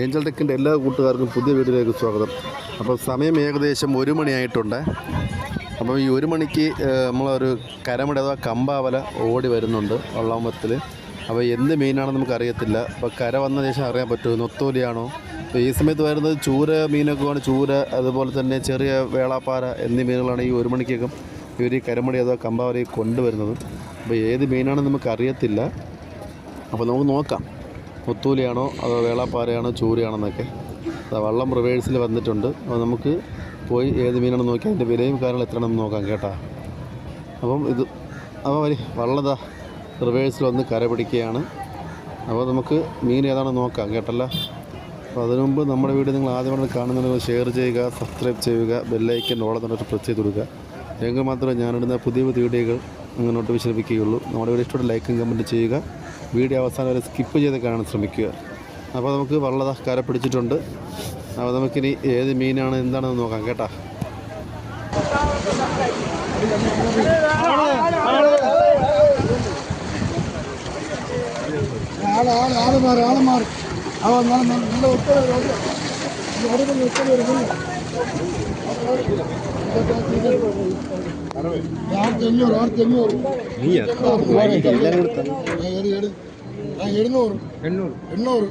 Angel ടെക്കിന്റെ എല്ലാ കൂട്ടുകാർക്കും പുതിയ വീട്ടിലേക്ക് സ്വാഗതം. അപ്പോൾ സമയം ഏകദേശം ഒരു മണിയായിട്ടുണ്ട്. അപ്പോൾ ഈ ഒരു മണിക്ക് നമ്മളൊരു കരമട അഥവാ കമ്പാവല ഓടി വരുന്നുണ്ട് വള്ളാമ്പത്തിൽ അപ്പോൾ എന്ത് മീനാണെന്ന് നമുക്ക് അറിയത്തില്ല അപ്പോൾ കര വന്ന ശേഷം അറിയാൻ പറ്റുമോ? നൊത്തോലിയാണോ? അപ്പോൾ ഈ സമയത്ത് വരുന്നത് ചൂര മീനൊക്കെ ആണ് ചൂര അതുപോലെ തന്നെ ചെറിയ വേളാപ്പാര എന്നീ മീനുകളാണ് ഈ ഒരു മണിക്കൊക്കെ ഇവർ ഈ കരമടി അഥവാ കമ്പാവലയിൽ കൊണ്ടുവരുന്നത്. അപ്പോൾ ഏത് മീനാണെന്ന് നമുക്ക് അറിയത്തില്ല അപ്പോൾ നമുക്ക് നോക്കാം. മുത്തൂലിയാണോ അതോ വേളാപ്പാറയാണോ ചൂരയാണെന്നൊക്കെ വള്ളം റിവേഴ്സിൽ വന്നിട്ടുണ്ട്. അപ്പോൾ നമുക്ക് പോയി ഏത് മീനാണെന്ന് നോക്കി അതിന്റെ വിലയും കാര്യങ്ങളും എത്രയാണെന്ന് നോക്കാം കേട്ടോ. അപ്പം ഇത് അപ്പോൾ വരി വള്ളതാ റിവേഴ്സിൽ വന്ന് കര പിടിക്കുകയാണ്. അപ്പോൾ നമുക്ക് മീൻ ഏതാണെന്ന് നോക്കാം കേട്ടല്ലോ. അപ്പോൾ അതിനു മുമ്പ് നമ്മുടെ വീഡിയോ നിങ്ങൾ ആദ്യമായിട്ട് കാണുന്നുണ്ടെങ്കിൽ ഷെയർ ചെയ്യുക സബ്സ്ക്രൈബ് ചെയ്യുക ബെല്ലൈക്കൻ ഓളത്തിനൊരു പ്രസ് ചെയ്ത് കൊടുക്കുക. എങ്കിൽ മാത്രമേ ഞാനിടുന്ന പുതിയ പുതിയ വീഡിയോകൾ നിങ്ങൾ നോട്ടിഫിക്കേഷൻ നമ്മുടെ വീഡിയോ ഇഷ്ടപ്പെട്ട ലൈക്കും കമന്റ് ചെയ്യുക. വീഡിയോ അവസാനം വരെ സ്കിപ്പ് ചെയ്ത് കാണാൻ ശ്രമിക്കുക. അപ്പോൾ നമുക്ക് വള്ളത കര പിടിച്ചിട്ടുണ്ട്. അപ്പോൾ നമുക്കിനി ഏത് മീനാണ് എന്താണെന്ന് നോക്കാം കേട്ടാ. ആൾ മാറി ആൾ മാറി. അവ നല്ല ഒത്തിരി നല്ല ആയിരത്തി അഞ്ഞൂറ് ആയിരത്തി അഞ്ഞൂറ് എഴുന്നൂറ് എണ്ണൂറ്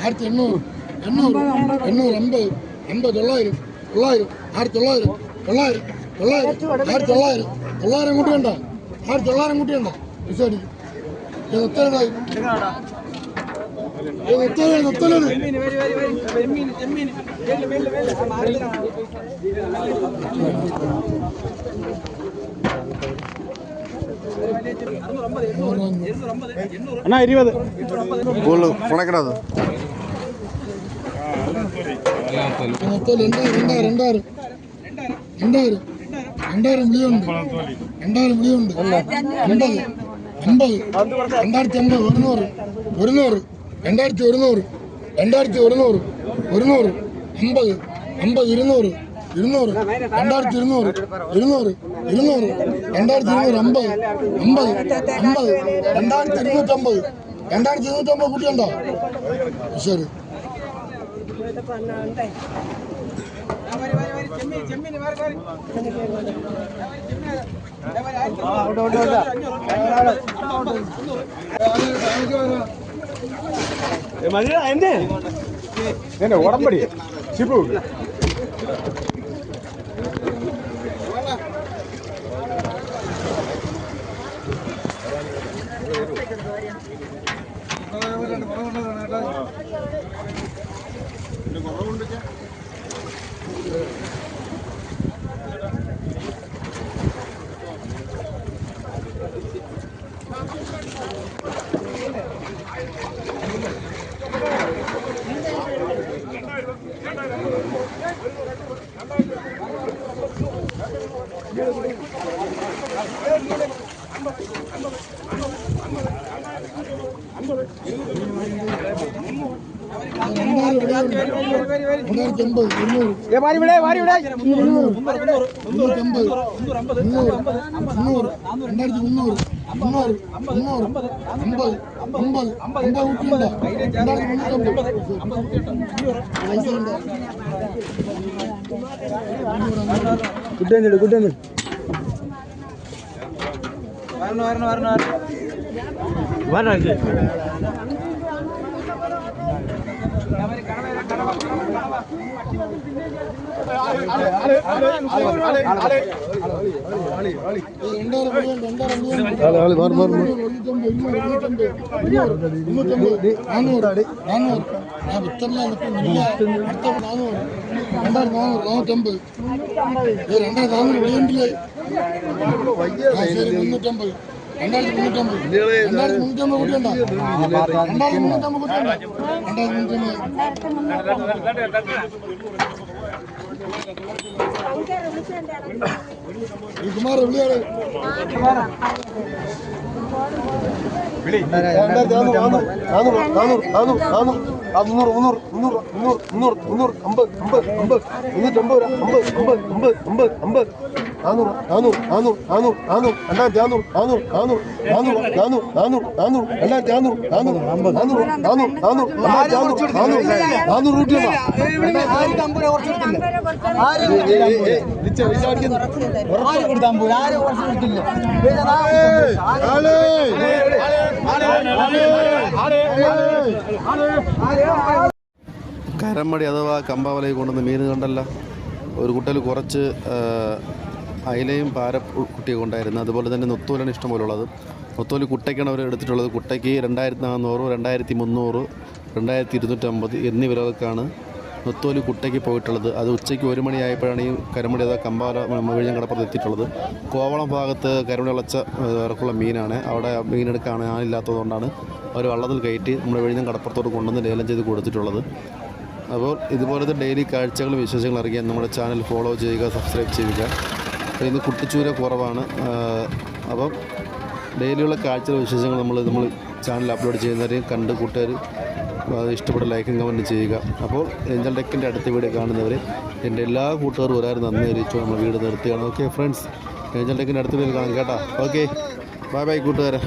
ആയിരത്തി എണ്ണൂറ് എണ്ണൂറ് എണ്ണൂറ് അമ്പത് അമ്പത് തൊള്ളായിരം തൊള്ളായിരം ആയിരത്തി തൊള്ളായിരം തൊള്ളായിരം തൊള്ളായിരം ആയിരത്തി തൊള്ളായിരം തൊള്ളായിരം കൂട്ടിയുണ്ടോ ആയിരത്തി തൊള്ളായിരം കൂട്ടിയുണ്ടോ വിശാടി ഇത് ഒത്തരടായി അണ്ണാ ഇരുപത്. പുണക്കണത് മൊത്തം രണ്ടായിരം രണ്ടായിരം രണ്ടായിരം രണ്ടായിരം രണ്ടായിരം വിളിയുണ്ട് രണ്ടായിരം വിളിയുണ്ട് അമ്പത് അമ്പത് രണ്ടായിരത്തി ഒരുന്നൂറ് രണ്ടായിരത്തി ഒരുന്നൂറ് ഒരുന്നൂറ് അമ്പത് അമ്പത് ഇരുന്നൂറ് ഇരുന്നൂറ് രണ്ടായിരത്തി ഇരുന്നൂറ് ഇരുന്നൂറ് ഇരുന്നൂറ് രണ്ടായിരത്തി ഇരുന്നൂറ് അമ്പത് അമ്പത് അമ്പത് രണ്ടായിരത്തി ഇരുന്നൂറ്റമ്പത് രണ്ടായിരത്തി ഇരുന്നൂറ്റമ്പത് കുട്ടിയുണ്ടോ ശരി മതി എന്റെ എന്റെ ഉടമ്പടി. ഷിപ്പു രണ്ടായിരത്തി അമ്പത് ഇരുന്നൂറ് വാരി വിടെ വാരി വിടെ മുന്നൂറ്റമ്പത് മുന്നൂറ് മുന്നൂറ് രണ്ടായിരത്തി മുന്നൂറ് മുന്നൂറ് മുന്നൂറ് അമ്പത് അമ്പത് അമ്പത് കുട്ടിയുണ്ടോ രണ്ടായിരത്തി മുന്നൂറ്റമ്പത് പൈസ ഉണ്ടോ കുട്ടേന്നിട്ട് കുട്ടേന്നിട്ട് വരണം രണ്ടായിരം വിളിയുണ്ട് രണ്ടായിരം വിളിയുണ്ട് മുന്നൂറ്റമ്പത് മുന്നൂറ്റമ്പത്. നാനൂറ് ഞാൻ ഉത്തരല നിൽക്കുന്നില്ല അടുത്ത നാനൂറ് രണ്ടായിരത്തി നാനൂറ് നാനൂറ്റമ്പത് രണ്ടായിരത്തി നാനൂറ് വിളിയുണ്ടില്ലേ മുന്നൂറ്റമ്പത്. രണ്ടായിരത്തി മുന്നൂറ്റമ്പത് രണ്ടായിരത്തി മുന്നൂറ്റമ്പത് കുട്ടിയുണ്ടോ രണ്ടായിരത്തി മുന്നൂറ്റമ്പത് കുട്ടിയുണ്ടോ കുമാര വിളിയാണ് മുന്നൂറ് മുന്നൂറ് മുന്നൂറ് മുന്നൂറ് മുന്നൂറ് മുന്നൂറ് അമ്പത് അമ്പത് അമ്പത് മുന്നൂറ്റമ്പത് അമ്പത് അമ്പത് അമ്പത് അമ്പത് അമ്പത് നാനൂറ് നാനൂറ് നാനൂറ് നാനൂറ് നാനൂറ് രണ്ടായിരത്തി നാനൂറ് നാനൂറ് നാനൂറ് നാനൂറ് നാനൂറ് നാനൂറ് നാനൂറ് രണ്ടായിരത്തി നാനൂറ് നാനൂറ് നാനൂറ് നാനൂറ് നാനൂറ് രണ്ടായിരത്തി നാനൂറ് നാനൂറ് നാനൂറ് രൂപ കരമടി അഥവാ കമ്പാവലയിൽ കൊണ്ടുവന്ന് മീൻ കണ്ടല്ല ഒരു കുട്ടയിൽ കുറച്ച് അയിലയും പാര കുട്ടിയൊക്കെ ഉണ്ടായിരുന്നു. അതുപോലെ തന്നെ നൊത്തൂലാണ് ഇഷ്ടംപോലെ ഉള്ളത് നൊത്തോലി കുട്ടയ്ക്കാണ് അവർ എടുത്തിട്ടുള്ളത്. കുട്ടയ്ക്ക് രണ്ടായിരത്തി നാനൂറ് രണ്ടായിരത്തി മുന്നൂറ് രണ്ടായിരത്തി ഇരുന്നൂറ്റമ്പത് എന്നീ വിലകൾക്കാണ് നൊത്തോലി കുട്ടയ്ക്ക് പോയിട്ടുള്ളത്. അത് ഉച്ചയ്ക്ക് ഒരു മണിയായപ്പോഴാണ് ഈ കരമടി അഥവാ കമ്പാല വിഴിഞ്ഞം കടപ്പുറത്ത് എത്തിയിട്ടുള്ളത്. കോവളം ഭാഗത്ത് കരമടി വളച്ച ഇറക്കുള്ള മീനാണ്. അവിടെ മീനെടുക്കാൻ ആളില്ലാത്തതുകൊണ്ടാണ് അവർ വള്ളത്തിൽ കയറ്റി നമ്മുടെ വിഴിഞ്ഞം കടപ്പുറത്തോട്ട് കൊണ്ടുവന്ന് ലേലം ചെയ്ത് കൊടുത്തിട്ടുള്ളത്. അപ്പോൾ ഇതുപോലത്തെ ഡെയിലി കാഴ്ചകളും വിശേഷങ്ങളും അറിയാൻ നമ്മുടെ ചാനൽ ഫോളോ ചെയ്യുക സബ്സ്ക്രൈബ് ചെയ്യുക. ഇന്ന് കുട്ടിച്ചൂര കുറവാണ്. അപ്പം ഡെയിലിയുള്ള കാഴ്ച വിശേഷങ്ങൾ നമ്മൾ നമ്മൾ ചാനൽ അപ്ലോഡ് ചെയ്യുന്നവരെയും കണ്ട് കൂട്ടുകാർ ഇഷ്ടപ്പെട്ട ലൈക്കും കമന്റ് ചെയ്യുക. അപ്പോൾ ഏഞ്ചൽ ഡെക്കിന്റെ അടുത്ത വീഡിയോ കാണുന്നവർ എന്റെ എല്ലാ കൂട്ടുകാരും ഒരാൾ നന്ദി അറിയിച്ചു. നമ്മൾ വീട് നിർത്തുകയാണ് ഓക്കെ ഫ്രണ്ട്സ് ഏഞ്ചൽ ഡെക്കിന്റെ അടുത്ത വീട് കാണാം കേട്ടോ. ഓക്കെ ബൈ ബൈ കൂട്ടുകാരെ.